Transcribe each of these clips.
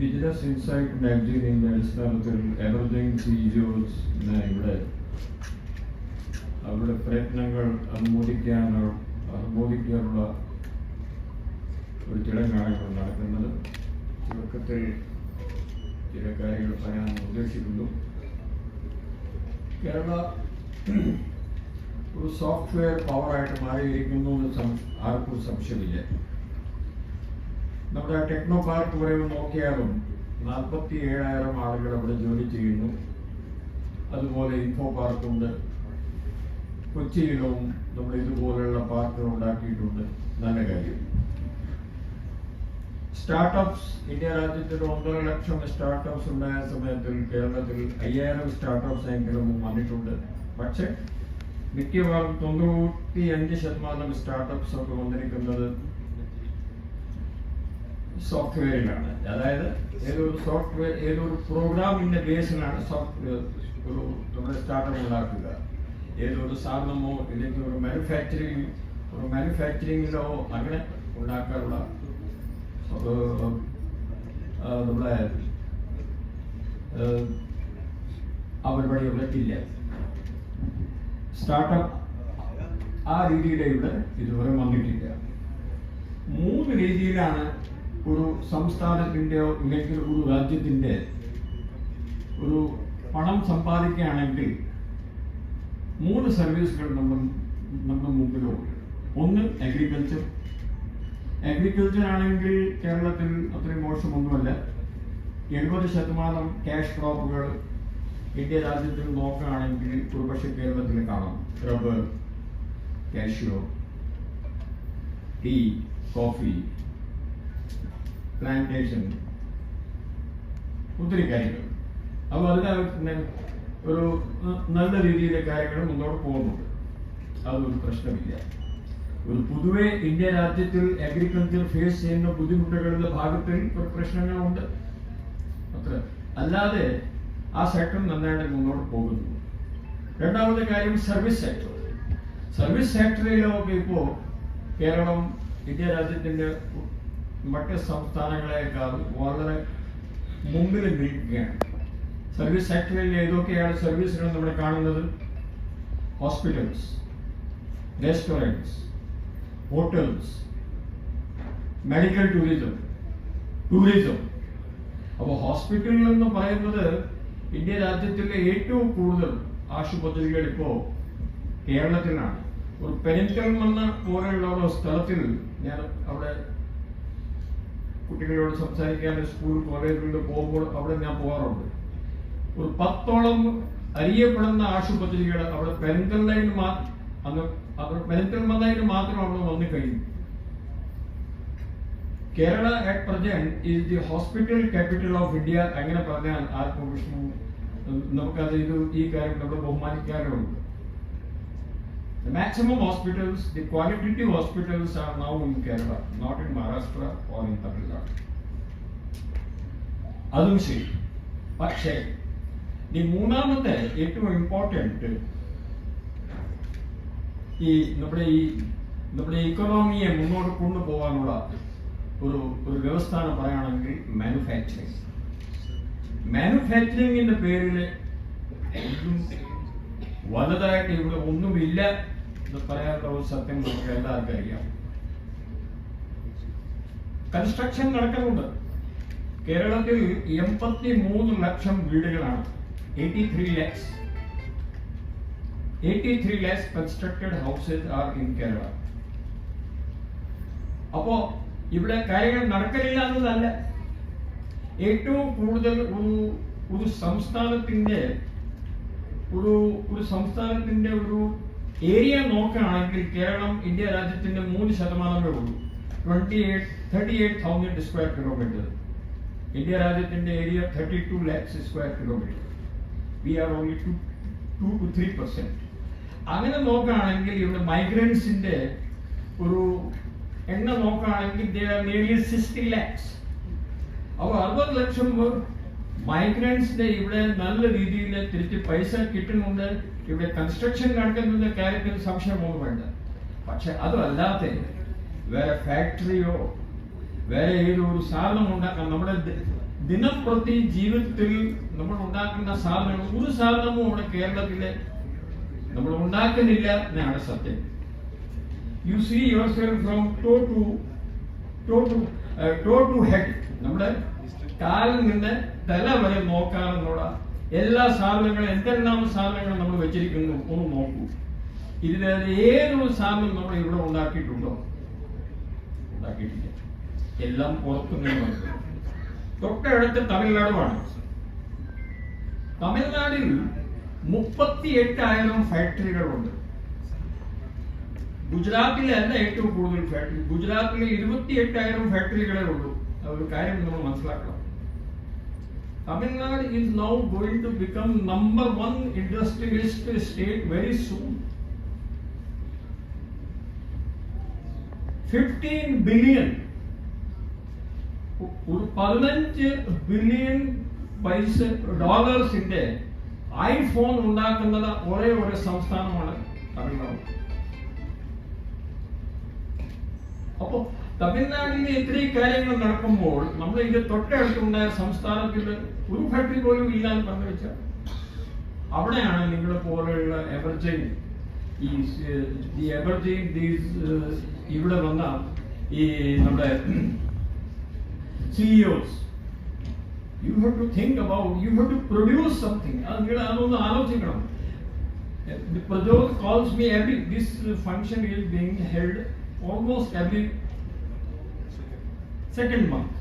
Business insight മാഗസീനിന്റെ അടിസ്ഥാനത്തിൽ emerging CEOs ഇവിടെ അവരുടെ പ്രയത്നങ്ങൾ അനുമോദിക്കാനോ അനുമോദിക്കാനുള്ള ഒരു ചടങ്ങാണ് ഇപ്പോൾ നടക്കുന്നത്. തുടക്കത്തിൽ ചില കാര്യങ്ങൾ പറയാൻ ഉദ്ദേശിക്കുന്നു. കേരള ഒരു സോഫ്റ്റ്വെയർ പവറായിട്ട് മാറിയിരിക്കുന്നു എന്ന് ആർക്കും സംശയമില്ല. നമ്മുടെ ടെക്നോ പാർക്ക് ഒന്ന് നോക്കിയാലും നാൽപ്പത്തി ഏഴായിരം ആളുകൾ അവിടെ ജോലി ചെയ്യുന്നു. അതുപോലെ ഇൻഫോ പാർക്കുണ്ട് കൊച്ചിയിലും നമ്മൾ ഇതുപോലെയുള്ള പാർക്കുകൾ ഉണ്ടാക്കിയിട്ടുണ്ട്. നല്ല കാര്യം. സ്റ്റാർട്ടപ്സ് ഇന്ത്യ രാജ്യത്തിൽ ഒന്നര ലക്ഷം സ്റ്റാർട്ടപ്സ് ഉണ്ടായ സമയത്തിൽ കേരളത്തിൽ അയ്യായിരം സ്റ്റാർട്ടപ്സ് എങ്കിലും വന്നിട്ടുണ്ട്. പക്ഷേ മിക്കവാറും തൊണ്ണൂറ്റി അഞ്ച് ശതമാനം സ്റ്റാർട്ടപ്സ് ഒക്കെ വന്നിരിക്കുന്നത് സോഫ്റ്റ്വെയറിലാണ് അതായത് ഏതൊരു സോഫ്റ്റ്വെയർ ഏതൊരു പ്രോഗ്രാമിന്റെ ബേസിലാണ് സോഫ്റ്റ്വെയർ ഒരു നമ്മുടെ സ്റ്റാർട്ടപ്പ് ഉണ്ടാക്കുക. ഏതൊരു സാധനമോ ഇല്ലെങ്കിൽ ഒരു മാനുഫാക്ചറിങ് ഒരു മാനുഫാക്ചറിങ്ങിലോ അങ്ങനെ ഉണ്ടാക്കാനുള്ള നമ്മുടെ അവരുടെ ആ പരിപാടി ഇവിടെ ഇല്ല. സ്റ്റാർട്ടപ്പ് ആ രീതിയിലെ ഇവിടെ ഇതുവരെ വന്നിട്ടില്ല. മൂന്ന് രീതിയിലാണ് ഒരു സംസ്ഥാനത്തിന്റെയോ ഇല്ലെങ്കിൽ ഒരു രാജ്യത്തിന്റെ ഒരു പണം സമ്പാദിക്കുകയാണെങ്കിൽ മൂന്ന് സർവീസുകൾ നമ്മൾ നമ്മുടെ മുമ്പിലുണ്ട് ഒന്ന് അഗ്രികൾച്ചർ അഗ്രികൾച്ചർ ആണെങ്കിൽ കേരളത്തിൽ അത്രയും മോശമൊന്നുമല്ല. എഴുപത് ശതമാനം ക്യാഷ് ക്രോപ്പുകൾ ഇന്ത്യ രാജ്യത്തിൽ നോക്കുകയാണെങ്കിൽ ഒരുപക്ഷെ കേരളത്തിൽ കാണാം. Rubber cashew tea coffee. Plantation ഒത്തിരി കാര്യങ്ങൾ. അപ്പോൾ അതിനകത്ത് ഒരു നല്ല രീതിയിലെ കാര്യങ്ങൾ മുന്നോട്ട് പോകുന്നുണ്ട്. അതൊരു പ്രശ്നമില്ല. ഒരു പൊതുവെ ഇന്ത്യ രാജ്യത്തിൽ അഗ്രികൾച്ചർ ഫേസ് ചെയ്യുന്ന ബുദ്ധിമുട്ടുകളുടെ ഭാഗത്തിൽ ഒരു പ്രശ്നങ്ങളുണ്ട്. അത്ര. അല്ലാതെ ആ സെക്ടർ നന്നായിട്ട് മുന്നോട്ട് പോകുന്നു. രണ്ടാമത്തെ കാര്യം സർവീസ് സെക്ടർ സർവീസ് സെക്ടറിലൊക്കെ ഇപ്പോൾ കേരളം ഇന്ത്യ രാജ്യത്തിന്റെ മറ്റ് സംസ്ഥാനങ്ങളെക്കാൾ വളരെ മുമ്പിൽ നിൽക്കുകയാണ്. സർവീസ് സെക്ടറിൽ ഏതൊക്കെയാണ് സർവീസുകൾ നമ്മൾ കാണുന്നത്? Hospitals restaurants hotels medical tourism tourism അപ്പോൾ ഹോസ്പിറ്റലിൽ എന്ന് പറയുന്നത് ഇന്ത്യ രാജ്യത്തിലെ ഏറ്റവും കൂടുതൽ ആശുപത്രികൾ ഇപ്പോൾ കേരളത്തിലാണ്. ഒരു പെരിന്തൽമണ്ണ പോലെയുള്ള ഒരു സ്ഥലത്തിൽ ഞാൻ അവിടെ കുട്ടികളോട് സംസാരിക്കാൻ സ്കൂൾ കോളേജുകളിൽ പോകുമ്പോൾ അവിടെ ഞാൻ പോകാറുണ്ട്. ഒരു പത്തോളം അറിയപ്പെടുന്ന ആശുപത്രികൾ അവിടെ പെരിന്തൽമണ്ണയിൽ മാ അന്ന് അവിടെ പെരിന്തൽമണ്ണയിൽ മാത്രം അവിടെ വന്നു കഴിഞ്ഞു. Kerala at present is the hospital capital of India അങ്ങനെ പറഞ്ഞാൽ ആർക്കും വിഷ്ണു നമുക്കത് ഇത് ഈ കാര്യം നമ്മൾ ബഹുമാനിക്കാറുണ്ട്. The maximum hospitals, the qualitative hospitals are now in Kerala, not in Maharashtra or in Tamil Nadu. അതും ശരി പക്ഷേ ഈ മൂന്നാമത്തെ ഏറ്റവും ഇമ്പോർട്ടന്റ് ഈ നമ്മുടെ ഈ നമ്മുടെ ഇക്കണോമിയെ മുന്നോട്ട് കൊണ്ടുപോകാനുള്ള ഒരു ഒരു വ്യവസ്ഥ പറയുകയാണെങ്കിൽ മാനുഫാക്ചറിങ് മാനുഫാക്ചറിങ്ങിന്റെ പേരിൽ വലുതായിട്ട് ഇവിടെ ഒന്നുമില്ല എന്ന് പറയാനുള്ള സത്യം നമുക്ക് എല്ലാവർക്കും അറിയാം. കൺസ്ട്രക്ഷൻ നടക്കുന്നുണ്ട്. കേരളത്തിൽ എൺപത്തി മൂന്ന് ലക്ഷം വീടുകളാണ്. Eighty three lakhs eighty three lakhs constructed houses are in Kerala അപ്പോ ഇവിടെ കാര്യങ്ങൾ നടക്കലില്ല എന്നതല്ല. ഏറ്റവും കൂടുതൽ ഒരു സംസ്ഥാനത്തിന്റെ ഒരു ഒരു സംസ്ഥാനത്തിന്റെ ഒരു ഏരിയ നോക്കുകയാണെങ്കിൽ കേരളം ഇന്ത്യ രാജ്യത്തിന്റെ മൂന്ന് ശതമാനമേ ഉള്ളൂ. Twenty eight thirty eight thousand square kilometre India രാജ്യത്തിന്റെ area thirty two lakhs square kilometre we are only two two two three percent അങ്ങനെ നോക്കുകയാണെങ്കിൽ ഇവിടെ മൈഗ്രൻസിന്റെ ഒരു എണ്ണം നോക്കുകയാണെങ്കിൽ നിയർലി സിക്സ്റ്റി ലാക്സ് അപ്പോൾ അറുപത് ലക്ഷം മൈഗ്രൻസിന്റെ ഇവിടെ നല്ല രീതിയിൽ തിരിച്ച് പൈസ കിട്ടുന്നുണ്ട്. ഇവിടെ കൺസ്ട്രക്ഷൻ നടക്കുന്ന കാര്യത്തിൽ സംശയമൊന്നും വേണ്ട പക്ഷെ അതല്ലാതെ വേറെ ഫാക്ടറിയോ വേറെ ഏതോ ഒരു സാധനം ഉണ്ടാക്കാൻ നമ്മുടെ ദിനംപ്രതി ജീവിതത്തിൽ നമ്മൾ ഉണ്ടാക്കുന്ന സാധനങ്ങൾ ഒരു സാധനവും ഇവിടെ കേരളത്തിലെ നമ്മൾ ഉണ്ടാക്കുന്നില്ല എന്നാണ് സത്യം. You see yourself from toe to toe to toe to head നമ്മുടെ കാലിൽ നിന്ന് തല വരെ നോക്കാനുള്ള എല്ലാ സാധനങ്ങളും എന്തെല്ലാം സാധനങ്ങൾ നമ്മൾ വെച്ചിരിക്കുന്നു ഒന്ന് നോക്കൂ. ഇതിൽ ഏതൊരു സാധനം നമ്മൾ ഇവിടെ ഉണ്ടാക്കിയിട്ടുണ്ടോ? ഉണ്ടാക്കിയിട്ടില്ല. എല്ലാം പുറത്തു നിന്ന് തൊട്ടടുത്ത് തമിഴ്നാടുമാണ്. തമിഴ്നാടിൽ മുപ്പത്തി എട്ടായിരം ഫാക്ടറികളുണ്ട് ഗുജറാത്തിലല്ല ഏറ്റവും കൂടുതൽ ഫാക്ടറി. ഗുജറാത്തിലെ ഇരുപത്തി എട്ടായിരം ഫാക്ടറികളേ ഉള്ളൂ. അതൊരു കാര്യം നമ്മൾ മനസ്സിലാക്കണം. Tamil Nadu is now going to become number one industrialist state very soon fifteen billion ഒരു പതിനഞ്ച് ബില്യൺ പൈസ ഡോളേഴ്സിന്റെ ഐഫോൺ ഉണ്ടാക്കുന്നത് ഒരേ ഒരു സംസ്ഥാനമാണ് തമിഴ്നാട് അപ്പോ തമിഴ്നാട്ടിൽ ഇത്രയും കാര്യങ്ങൾ നടക്കുമ്പോൾ നമ്മൾ ഇതിന്റെ തൊട്ടടുത്തുണ്ടായ സംസ്ഥാനത്തിൽ ഒരു ഫാക്ടറി പോലും ഇല്ല എന്ന് പറഞ്ഞു വെച്ചാൽ അവിടെയാണ് നിങ്ങളെ പോലെയുള്ള എവർജൈൻ ഈ ദീസ് ഇവിടെ വന്ന ഈ നമ്മുടെ CEOs you have to think about you have to produce something അത് നിങ്ങൾ അതൊന്ന് ആലോചിക്കണം. Prajot calls me every, this function is being held almost every second month.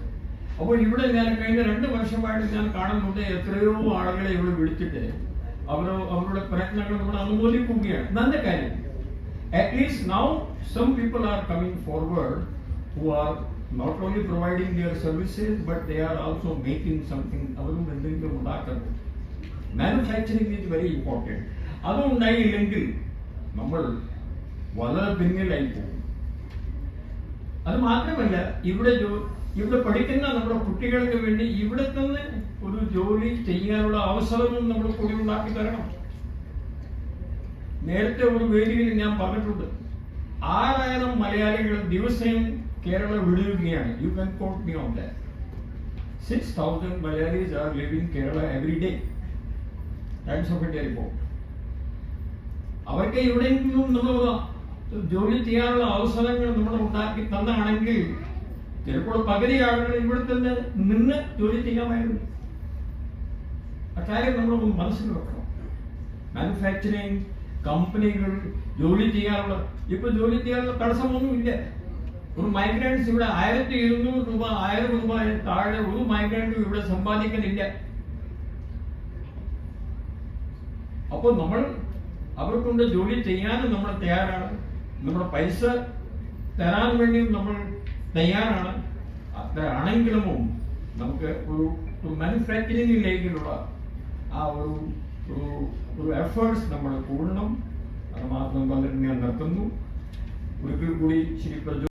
അപ്പോൾ ഇവിടെ ഞാൻ കഴിഞ്ഞ രണ്ട് വർഷമായിട്ട് ഞാൻ കാണുന്നുണ്ട് എത്രയോ ആളുകളെ ഇവിടെ വിളിച്ചിട്ട്. അവർ അവരുടെ പ്രയത്നങ്ങൾ നമ്മൾ അനുമോദിക്കുകയാണ്. നല്ല കാര്യം. At least now some people are coming forward who are not only providing their services but they are also making something അവരും എന്തെങ്കിലും ഉണ്ടാക്കുന്നത് മാനുഫാക്ചറിങ് ഈസ് വെരി ഇമ്പോർട്ടന്റ് അതും ഉണ്ടായില്ലെങ്കിൽ നമ്മൾ വളരെ പിന്നിലായി പോകും. അത് മാത്രമല്ല ഇവിടെ ഇവിടെ പഠിക്കുന്ന നമ്മുടെ കുട്ടികൾക്ക് വേണ്ടി ഇവിടെ തന്നെ ഒരു ജോലി ചെയ്യാനുള്ള അവസരവും നമ്മൾ കൂടി ഉണ്ടാക്കി തരണം. നേരത്തെ ഒരു വേദിയിൽ ഞാൻ പറഞ്ഞിട്ടുണ്ട് ആറായിരം മലയാളികൾ ദിവസവും കേരളം വിടുകയാണ്. You can quote me on six thousand Malayalis are living Kerala every day Times of India report അവർക്ക് എവിടെയെങ്കിലും നമ്മൾ ജോലി ചെയ്യാനുള്ള അവസരങ്ങൾ നമ്മൾ ഉണ്ടാക്കി തന്നാണെങ്കിൽ ചിലപ്പോൾ പകുതി ആളുകൾ ഇവിടെ തന്നെ നിന്ന് ജോലി ചെയ്യാമായിരുന്നു. അക്കാര്യം നമ്മൾ മനസ്സിൽ വെക്കണം. മാനുഫാക്ചറിങ് കമ്പനികൾ ജോലി ചെയ്യാനുള്ള ഇപ്പൊ ജോലി ചെയ്യാനുള്ള തടസ്സമൊന്നുമില്ല. ഒരു മൈഗ്രൻസ് ഇവിടെ ആയിരത്തി ഇരുന്നൂറ് രൂപ ആയിരം രൂപ താഴെ ഒരു മൈഗ്രന്റും ഇവിടെ സമ്പാദിക്കുന്നില്ല. അപ്പോൾ നമ്മൾ അവർക്കൊണ്ട് ജോലി ചെയ്യാനും നമ്മൾ തയ്യാറാണ്. നമ്മുടെ പൈസ തരാൻ വേണ്ടിയും നമ്മൾ തയ്യാറാണ്. ആണെങ്കിലും നമുക്ക് ഒരു ഒരു മാനുഫാക്ചറിംഗിലേക്കുള്ള ആ ഒരു ഒരു എഫേർട്സ് നമ്മൾ കൂടണം. അത് മാത്രം പറഞ്ഞിട്ട് ഞാൻ ഒരിക്കൽ കൂടി ശ്രീ